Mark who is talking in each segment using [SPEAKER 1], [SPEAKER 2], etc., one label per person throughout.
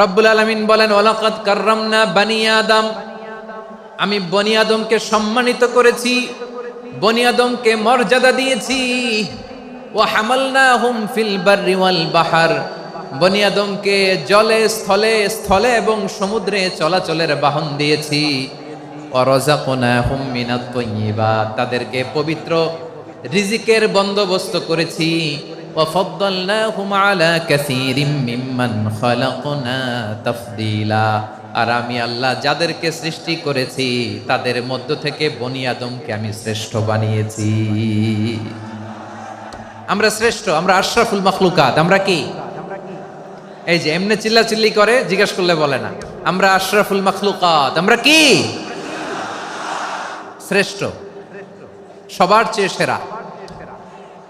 [SPEAKER 1] রব্বুল আলমিন বলেন ওলাকাত কার্রামনা বানি আদম। আমি বনি আদমকে সম্মানিত করেছি, বনি আদমকে মর্যাদা দিয়েছি। ও হামালনা হুম ফিল বাররি ওয়াল বাহার। বনি আদমকে জলে, স্থলে স্থলে এবং সমুদ্রে চলাচলের বাহন দিয়েছি। তাদেরকে পবিত্র রিজিকের বন্দোবস্ত করেছি। وفضلناهم على كثير ممن خلقنا تفضيلا আর আমি আল্লাহ যাদেরকে সৃষ্টি করেছি তাদের মধ্য থেকে বনি আদমকে আমি শ্রেষ্ঠ বানিয়েছি আমরা শ্রেষ্ঠ আমরা আশরাফুল মখলুকাত আমরা কি এই যে এমনি চিল্লাচিল্লি করে জিজ্ঞেস করলে বলে না আমরা আশরাফুল মখলুকাত আমরা কি শ্রেষ্ঠ সবার চেয়ে সেরা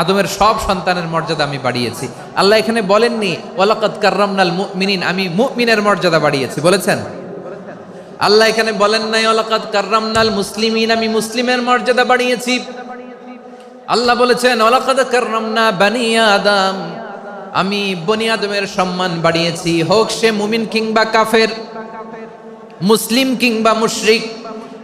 [SPEAKER 1] আদমের সব সন্তানের মর্যাদা আমি বাড়িয়েছি। আল্লাহ এখানে বলেননি, ওয়ালাকাদ কাররামনাল মুমিনিন আমি মুমিনের মর্যাদা বাড়িয়েছি। বলেছেন? আল্লাহ এখানে বলেন নাই, ওয়ালাকাদ কাররামনাল মুসলিমিন আমি মুসলিমের মর্যাদা বাড়িয়েছি। আল্লাহ বলেছেন, ওয়ালাকাদ কাররামনা বানি আদম আমি বনি আদমের সম্মান বাড়িয়েছি। হোক সে মুমিন কিংবা কাফের, মুসলিম কিংবা মুশরিক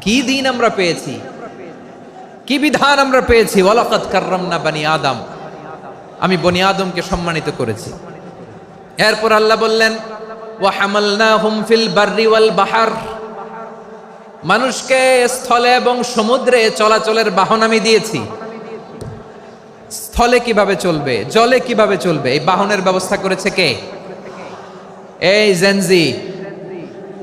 [SPEAKER 1] কি দিন আমরা পেয়েছি? কি বিধান আমরা পেয়েছি? ওয়ালাকাত বানি আদম। আমি বনি আদমকে সম্মানিত করেছি। এরপর আল্লাহ বললেন মানুষকে স্থলে এবং সমুদ্রে চলাচলের বাহন আমি দিয়েছি। স্থলে কীভাবে চলবে? জলে কীভাবে চলবে? এই বাহনের ব্যবস্থা করেছে কে? এই জেনজি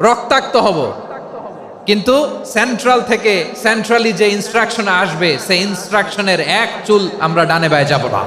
[SPEAKER 1] রক্তাক্ত হব। কিন্তু সেন্ট্রাল থেকে সেন্ট্রালি যে ইনস্ট্রাকশন আসবে, সেই ইনস্ট্রাকশনের এক চুল আমরা ডানে বায়ে যাব না।